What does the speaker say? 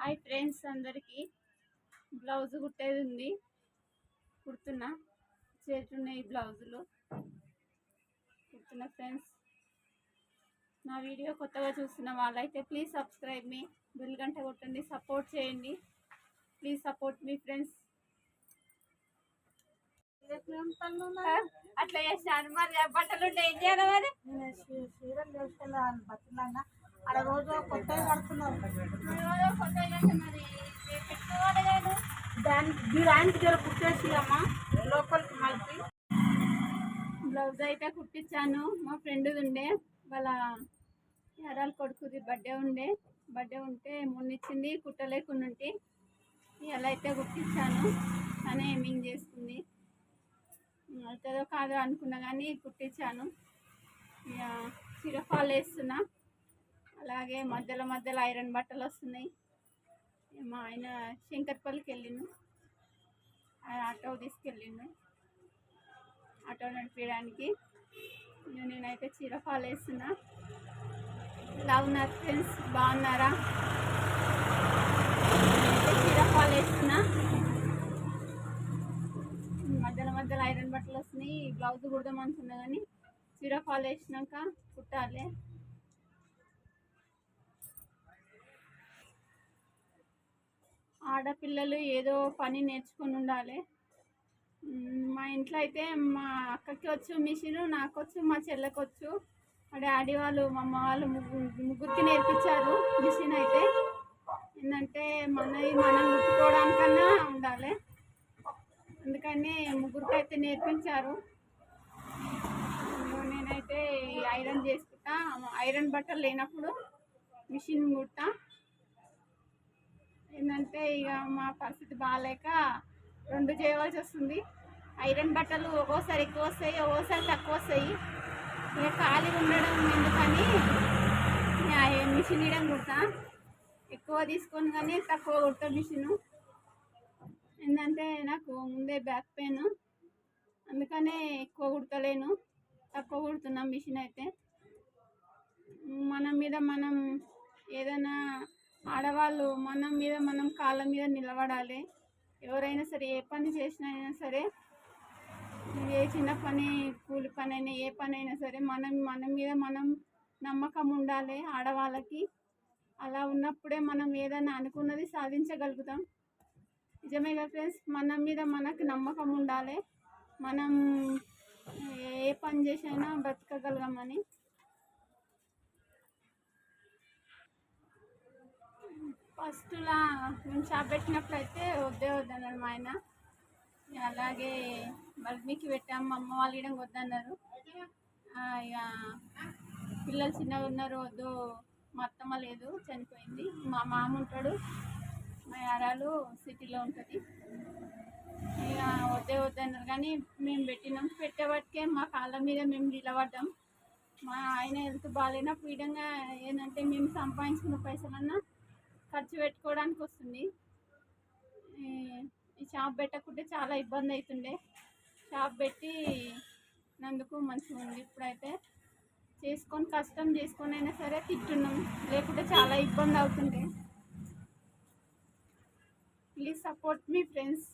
Hi friends అందరికీ. Blouse కుట్టేది ఉంది. కుడుతున్నా. చేతున్నాయి బ్లౌజులు. కుడుతున్నా ఫ్రెండ్స్. నా వీడియో కొత్తగా చూస్తున్న వాళ్ళైతే ప్లీజ్ సబ్స్క్రైబ్ మీ. బిల్ గంట కొట్టండి. సపోర్ట్ చేయండి. ప్లీజ్ సపోర్ట్ మీ ఫ్రెండ్స్. అట్లా చేస్తాను మరి బట్టలు ఉంటాయి ఏం చేయాలి మరి? బట్టలు అన్న బతులన్నా రోజు కొత్తగా కడుతున్నారు మీరు ఆయనకి జర కుట్టేసి అమ్మ లోపలికి మలిపి బ్లౌజ్ అయితే కుట్టించాను. మా ఫ్రెండ్ ఉండే వాళ్ళ ఎరాల కొడుకుది బర్త్డే ఉండే. బర్త్డే ఉంటే మొన్నిచ్చింది కుట్టలేకుండా ఉంటే అయితే కుట్టించాను. తనే ఏమింగ్ చేసుకుంది అవుతుందో కాదో అనుకున్నా కానీ కుట్టించాను. ఇక వేస్తున్నా. అలాగే మధ్యలో మధ్యలో ఐరన్ బట్టలు వస్తున్నాయి. మా ఆయన శంకర్పల్లికి వెళ్ళిండు. ఆయన ఆటో తీసుకెళ్ళిండు. ఆటో నడిపించడానికి నేనైతే చీర ఫాల్ వేస్తున్నా. ఎలా ఉన్నారు ఫ్రెండ్స్ బాగున్నారా? నేనైతే చీర వేస్తున్నా. మధ్యలో మధ్యలో ఐరన్ బట్టలు వస్తున్నాయి బ్లౌజ్ కుడదాం అనుకున్నా కానీ చీరఫాలు వేసినాక కుట్టాలి. ఆడపిల్లలు ఏదో పని నేర్చుకొని ఉండాలి. మా ఇంట్లో అయితే మా అక్కకి వచ్చు మిషన్ నాకు వచ్చు మా చెల్లెకొచ్చు. మా డాడీ వాళ్ళు మా అమ్మ వాళ్ళు ముగ్గురు ముగ్గురికి నేర్పించారు మిషన్ అయితే. ఏంటంటే మనది మనం కుట్టుకోవడానికన్నా ఉండాలి. అందుకని ముగ్గురికి అయితే నేర్పించారు. నేనైతే ఐరన్ చేసుకుంటా ఐరన్ బట్టలు లేనప్పుడు మిషన్ కుడతా ఏంటంటే ఇక మా పరిస్థితి బాగాలేక రెండు చేయవలసి వస్తుంది. ఐరన్ బట్టలు ఒక్కోసారి ఎక్కువ వస్తాయి ఒక్కోసారి తక్కువ వస్తాయి. ఇక ఖాళీ ఉండడం ఎందుకని ఆ మిషన్ ఇవ్వడం కుడతా ఎక్కువ తీసుకొని కానీ తక్కువ కుడతా మిషను. ఏంటంటే నాకు ముందే బ్యాక్ పెయిన్. అందుకనే ఎక్కువ కుడతలేను. తక్కువ కుడుతున్నాం మిషన్ అయితే. మన మీద మనం ఏదైనా ఆడవాళ్ళు మనం మీద మనం కాళ్ళ మీద నిలబడాలి. ఎవరైనా సరే ఏ పని చేసినా అయినా సరే ఏ చిన్న పని కూలి పని అయినా ఏ పని అయినా సరే మనం మన మీద మనం నమ్మకం ఉండాలి ఆడవాళ్ళకి. అలా ఉన్నప్పుడే మనం ఏదైనా అనుకున్నది సాధించగలుగుతాం. నిజమే కదా ఫ్రెండ్స్? మన మీద మనకు నమ్మకం ఉండాలి. మనం ఏ పని చేసైనా బ్రతకగలగమని. ఫస్ట్లా మేము షాప్ పెట్టినప్పుడు అయితే వద్దే వద్దన్నారు మా ఆయన. అలాగే బల్మీకి పెట్టాము మా అమ్మ వాళ్ళు ఇవ్వడం వద్దన్నారు. ఇక పిల్లలు చిన్నగా ఉన్నారు వద్దు మా అత్తమ్మ లేదు చనిపోయింది. మా మామ ఉంటాడు మా యారాలు సిటీలో ఉంటుంది. ఇక వద్దే వద్దన్నారు కానీ మేము పెట్టినాం. పెట్టేవాటికే మా కాళ్ళ మీద మేము నిలబడ్డాం. మా ఆయన హెల్త్ బాగాలేనప్పుడు ఈ విధంగా ఏంటంటే మేము సంపాదించుకున్న పైసలన్నా పెట్టుకోవడానికి వస్తుంది. ఈ- షాప్ పెట్టకుంటే చాలా ఇబ్బంది అవుతుండే షాప్ పెట్టి నందుకు మంచిగా ఉంది. ఇప్పుడైతే చేసుకొని కష్టం చేసుకొని అయినా సరే తిట్టున్నాం. లేకుంటే చాలా ఇబ్బంది అవుతుండే. ప్లీజ్ సపోర్ట్ మీ ఫ్రెండ్స్